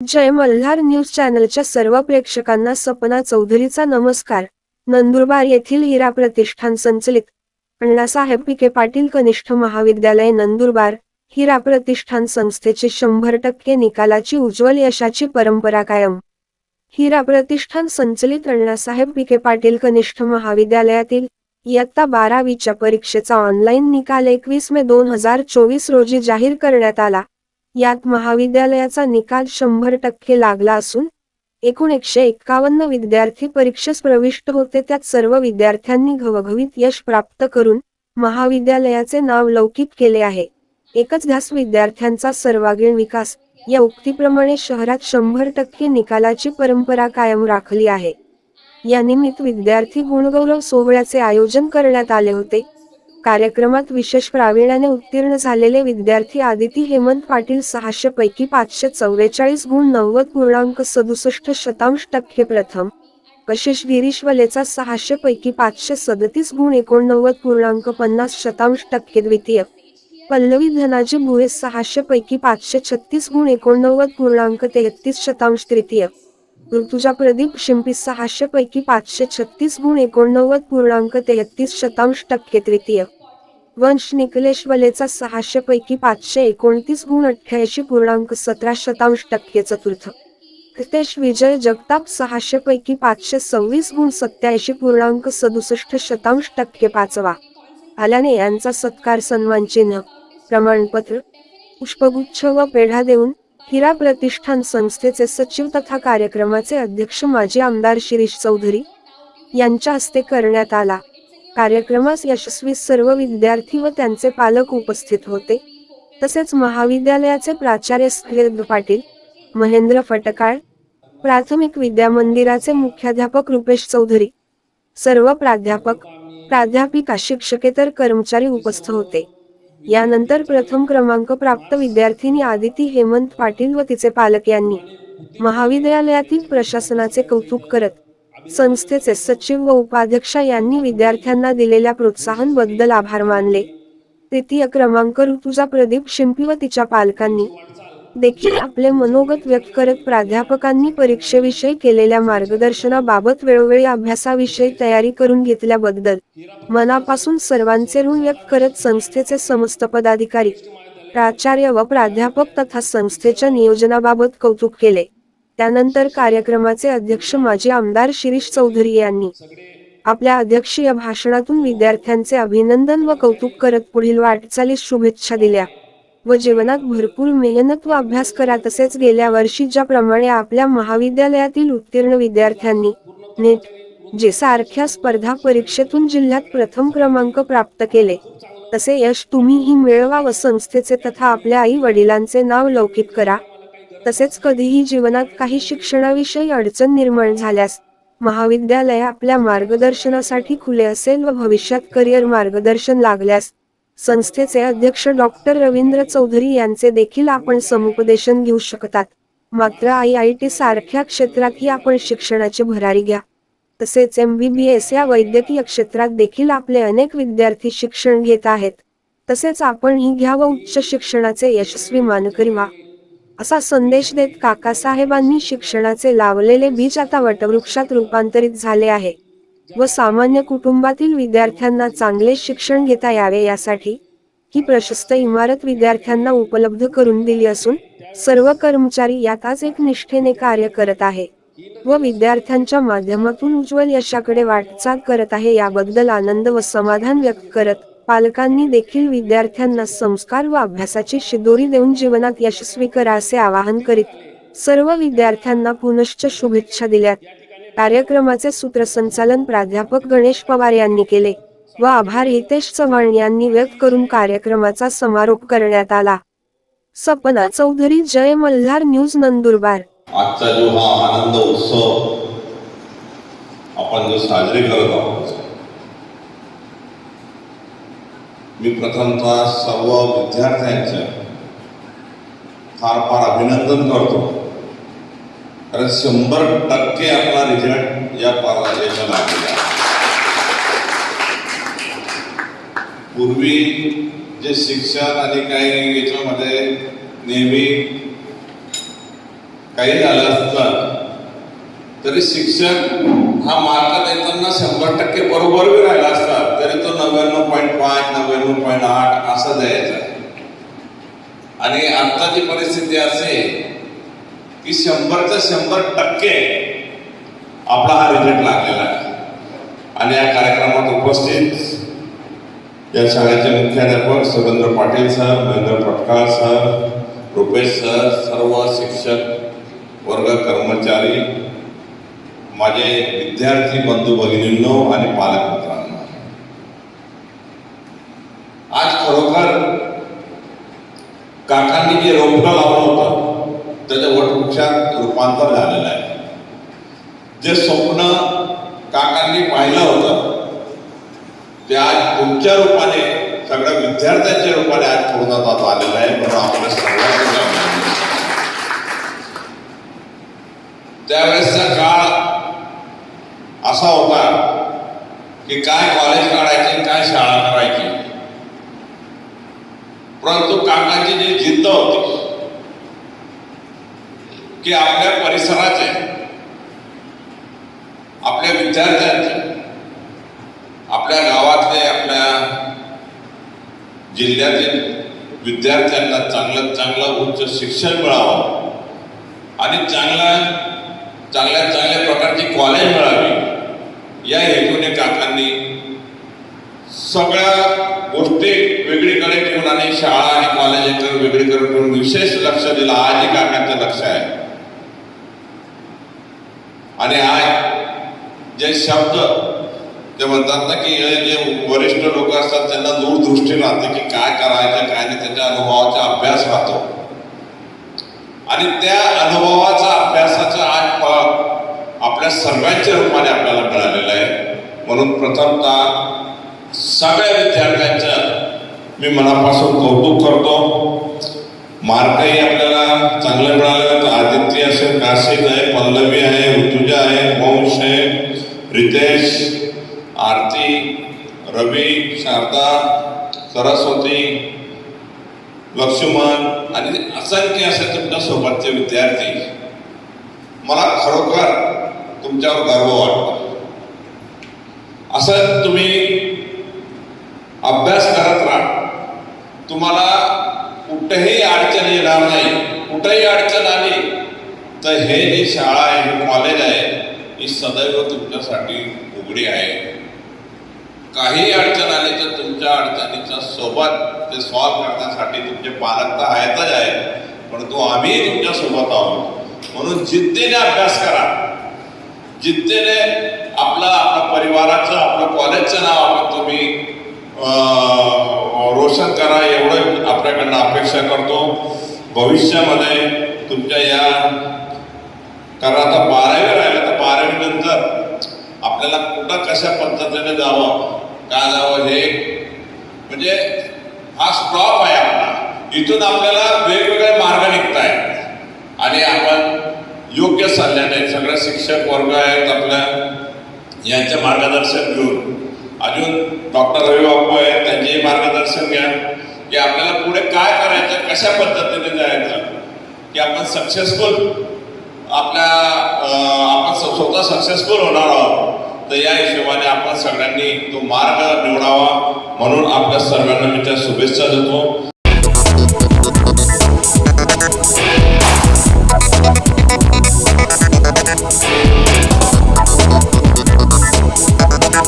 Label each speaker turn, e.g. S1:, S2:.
S1: जय Malhar news चॅनलच्या सर्व प्रेक्षकांना सपना चौधरीचा नमस्कार. नंदुरबार येथील हिरा प्रतिष्ठान संचलित. अण्णासाहेब पिके पाटील कनिष्ठ महाविद्यालय नंदुरबार हिरा प्रतिष्ठान संस्थेचे शंभर टक्के निकालाची उज्ज्वल यशाची परंपरा कायम. हिरा प्रतिष्ठान संचलित अण्णासाहेब पिके पाटील कनिष्ठ महाविद्यालयातील इयत्ता बारावीच्या परीक्षेचा ऑनलाईन निकाल एकवीस मे दोन हजार चोवीस रोजी जाहीर करण्यात आला. यात महाविद्यालयाचा निकाल शंभर टक्के लागला असून एकूण एकशे एक्कावन्न विद्यार्थी परीक्षेस प्रविष्ट होते. त्यात सर्व विद्यार्थ्यांनी घवघवीत यश प्राप्त करून महाविद्यालयाचे नाव लौकिक केले आहे. एकच ध्यास विद्यार्थ्यांचा सर्वांगीण विकास या उक्तीप्रमाणे शहरात शंभर टक्के निकालाची परंपरा कायम राखली आहे. यानिमित्त विद्यार्थी गुणगौरव सोहळ्याचे आयोजन करण्यात आले होते. कार्यक्रमात विशेष प्रावीण्याने उत्तीर्ण झालेले विद्यार्थी आदिती हेमंत पाटील सहाशे पैकी पाचशे चौवेचाळीस गुण नव्वद पूर्णांक सदुसष्ट शतांश टक्के प्रथम. कशिश गिरीश वलेचा सहाशे पैकी पाचशे सदतीस गुण एकोणनव्वद पूर्णांक पन्नास शतांश टक्के द्वितीय. पल्लवी धनाजी भुये सहाशे पैकी पाचशे छत्तीस गुण एकोणनव्वद पूर्णांक तेहतीस शतांश तृतीय. ऋतुजा प्रदीप शिंपी सहाशे पैकी पाचशे छत्तीस गुण एकोणनव्वद पूर्णांक तेहतीस शतांश टक्के तृतीय. वंश निकलेश वलेचा सहाशे पैकी पाचशे एकोणतीस गुण अठ्ठ्याऐंशी पूर्णांक सतरा शतांश टक्के चतुर्थ. रितेश विजय जगताप सहाशे पैकी पाचशे सव्वीस गुण सत्याऐंशी पूर्णांक सदुसष्ट शतांश टक्के पाचवा. आल्याने यांचा सत्कार सन्मान चिन्ह प्रमाणपत्र पुष्पगुच्छ व पेढा देऊन हिरा प्रतिष्ठान संस्थेचे सचिव तथा कार्यक्रमाचे अध्यक्ष माजी आमदार शिरीष चौधरी यांच्या हस्ते करण्यात आला. कार्यक्रमास यशस्वी सर्व विद्यार्थी व त्यांचे पालक उपस्थित होते. तसेच महाविद्यालयाचे प्राचार्य पाटील महेंद्र फटकाळ प्राथमिक विद्या मंदिराचे मुख्याध्यापक रुपेश चौधरी सर्व प्राध्यापक प्राध्यापिका शिक्षकेतर कर्मचारी उपस्थित होते. यानंतर प्रथम क्रमांक प्राप्त विद्यार्थिनी आदिती हेमंत पाटील व तिचे पालक यांनी महाविद्यालयातील प्रशासनाचे कौतुक करत संस्थेचे सचिव व उपाध्यक्षा यांनी विद्यार्थ्यांना दिलेल्या प्रोत्साहनबद्दल आभार मानले. तृतीय क्रमांक ऋतुजा प्रदीप शिंपी व तिच्या पालकांनी देखील आपले मनोगत व्यक्त करत प्राध्यापकांनी परीक्षेविषयी केलेल्या मार्गदर्शनाबाबत वेळोवेळी अभ्यासाविषयी तयारी करून घेतल्याबद्दल मनापासून सर्वांचे ऋण व्यक्त करत संस्थेचे समस्त पदाधिकारी प्राचार्य व प्राध्यापक तथा संस्थेच्या नियोजनाबाबत कौतुक केले. त्यानंतर कार्यक्रमाचे अध्यक्ष माजी आमदार शिरीष चौधरी यांनी आपल्या अध्यक्षीय भाषणातून विद्यार्थ्यांचे अभिनंदन व कौतुक करत पुढील वाटचालीस शुभेच्छा दिल्या. व जीवनात भरपूर मेहनत व अभ्यास करा तसेच गेल्या वर्षी ज्याप्रमाणे आपल्या महाविद्यालयातील उत्तीर्ण विद्यार्थ्यांनी नेट जे सारख्या स्पर्धा परीक्षेतून जिल्ह्यात प्रथम क्रमांक प्राप्त केले तसे यश तुम्हीही मिळवा व संस्थेचे तथा आपल्या आई वडिलांचे नाव लौकिक करा. तसेच कधीही जीवनात काही शिक्षणाविषयी अडचण निर्माण झाल्यास महाविद्यालय आपल्या मार्गदर्शनासाठी खुले असेल व भविष्यात करिअर मार्गदर्शन लागल्यास संस्थेचे अध्यक्ष डॉक्टर रवींद्र चौधरी यांचे देखील आपण समुपदेशन घेऊ शकतात. मात्र आय आय टी सारख्या क्षेत्रातही आपण शिक्षणाची भरारी घ्या. तसेच एम बी बी एस या वैद्यकीय क्षेत्रात देखील आपले अनेक विद्यार्थी शिक्षण घेत आहेत. तसेच आपणही घ्या व उच्च शिक्षणाचे यशस्वी मानकरी व्हा. असा संदेश देत काकासाहेबांनी शिक्षणाचे लावलेले बीज आता वटवृक्षात रूपांतरित झाले आहे. व सामान्य कुटुंबातील विद्यार्थ्यांना चांगले शिक्षण घेता यावे यासाठी ही प्रशस्त इमारत विद्यार्थ्यांना उपलब्ध करून दिली असून सर्व कर्मचारी यातच एक निष्ठेने कार्य करत आहे व विद्यार्थ्यांच्या माध्यमातून उज्ज्वल यशाकडे वाटचाल करत आहे याबद्दल आनंद व समाधान व्यक्त करत पालकांनी देखील विद्यार्थ्यांना संस्कार व अभ्यासाची शिदोरी देऊन जीवनात यशस्वी करा असे आवाहन करीत सर्व विद्यार्थ्यांना पुनश्च शुभेच्छा दिल्यात. कार्यक्रमाचे सूत्रसंचालन प्राध्यापक गणेश पवार यांनी केले व आभार हितेश चव्हाण यांनी व्यक्त करून कार्यक्रमाचा समारोप करण्यात आला. सपना चौधरी जय मल्हार न्यूज नंदुरबार.
S2: आजचा जो हा आनंद उत्सव आपण जो साजरे करत आहोत मी प्रथमतः सर्व विद्यार्थ्यांचं फार फार अभिनंदन करतो. कारण शंभर टक्के आपला रिझल्ट या पारदेशाला लागलेला पूर्वी जे शिक्षण आणि काही याच्यामध्ये नेहमी काही झालं असतं तरी शिक्षक हा मार्क देताना शंभर टक्के बरोबर बी राहिला असतात तरी तो नव्याण्णव पॉईंट पाच नव्याण्णव पॉईंट आठ असा द्यायचा. आणि आत्ताची परिस्थिती असे की शंभरच्या शंभर टक्के आपला हा रिझल्ट लागलेला आहे. आणि या कार्यक्रमात उपस्थित या शाळेचे मुख्याध्यापक Surendra Patil sir Mahendra Patkal sir Rupesh sir सर्व शिक्षक वर्ग कर्मचारी माझे विद्यार्थी बंधू भगिनींनो आणि पालक मित्रांनो. आज खरोखर काकांनी जे रोपटं लावलं त्याच्या वटवृक्षात रूपांतर झालेलं आहे. जे स्वप्न काकांनी पाहिलं होतं ते आज तुमच्या रूपाने सगळ्या विद्यार्थ्यांच्या रूपाने आज पूर्णत्वात आलेलं आहे म्हणून आपल्या सर्वांचं त्यावेळेसचा काळ असा होता की काय कॉलेज काढायचे काय शाळा करायची. परंतु काकांची जी जिद्द होती की आपल्या परिसराचे आपल्या विद्यार्थ्यांचे आपल्या गावातले आपल्या जिल्ह्यातील विद्यार्थ्यांना चांगलं चांगलं उच्च शिक्षण मिळावं. आणि चांगल्या चांगल्या चांगल्या प्रकारची कॉलेज मिळावी. या हेतूने काकांनी सगळ्या गोष्टी वेगळीकडे ठेवून आणि शाळा आणि कॉलेज एकत्र वेगळीकडे ठेवून विशेष लक्ष दिलं. आजही काकांचं लक्ष आहे. आणि आज जे शब्द ते म्हणतात ना की हे जे वरिष्ठ लोक असतात त्यांना दूरदृष्टी राहते की काय करायचं काय नाही त्याच्या अनुभवाचा अभ्यास राहतो. आणि त्या अनुभवाचा अभ्यासाचा आज फळ आपल्या सर्वांच्या रूपाने आपल्याला मिळालेलं आहे. म्हणून प्रथमतः सगळ्या विद्यार्थ्यांचं मी मनापासून कौतुक करतो. मार्कही आपल्याला चांगलं मिळालं. तर आदित्य असेल काशिद आहे पल्लवी आहे ऋतुजा आहे वंश आहे रितेश आरती रवी शारदा सरस्वती लक्ष्मण आणि असंख्य असे तुमच्या सोबतचे विद्यार्थी. मला खरोखर तुमच्यावर गर्व वाटतो. असं तुम्ही अभ्यास करत राहा. तुम्हाला कुठेही अडचण येणार नाही. कुठेही अडचण आली तर हे जी शाळा आहे हे कॉलेज आहे ही सदैव तुमच्यासाठी उघडी आहे. काही अडचण आली तर तुमच्या अडचणीच्या सोबत ते सॉल्व्ह करण्यासाठी तुमचे पालक तर आहेतच आहेत परंतु आम्ही तुमच्यासोबत आहोत. म्हणून जिद्दीने अभ्यास करा. जिद्दीने आपलं आपल्या परिवाराचं आपलं कॉलेजचं नाव आपण तुम्ही रोशन करा एवढं आपल्याकडनं अपेक्षा करतो. भविष्यामध्ये तुमच्या या कारण आता बारावी राहिलं तर बारावीनंतर आपल्याला कुठं कशा पद्धतीने जावं काय जावं हे म्हणजे हा स्टॉप आहे आपला. इथून आपल्याला वेगवेगळे मार्ग निघत आहेत आणि आपण योग्य सल्ल्याने सगळे शिक्षक वर्ग आहेत आपल्या यांचे मार्गदर्शन घेऊन अजून डॉक्टर रवी बापू आहेत त्यांचेही मार्गदर्शन घ्या. की आपल्याला पुढे काय करायचं कशा पद्धतीने जायचं की आपण सक्सेसफुल आपल्या आपण स्वतः सक्सेसफुल होणार आहोत तर या हिशोबाने आपण सगळ्यांनी तो मार्ग निवडावा. म्हणून आपल्या सर्वांना मी त्या शुभेच्छा देतो.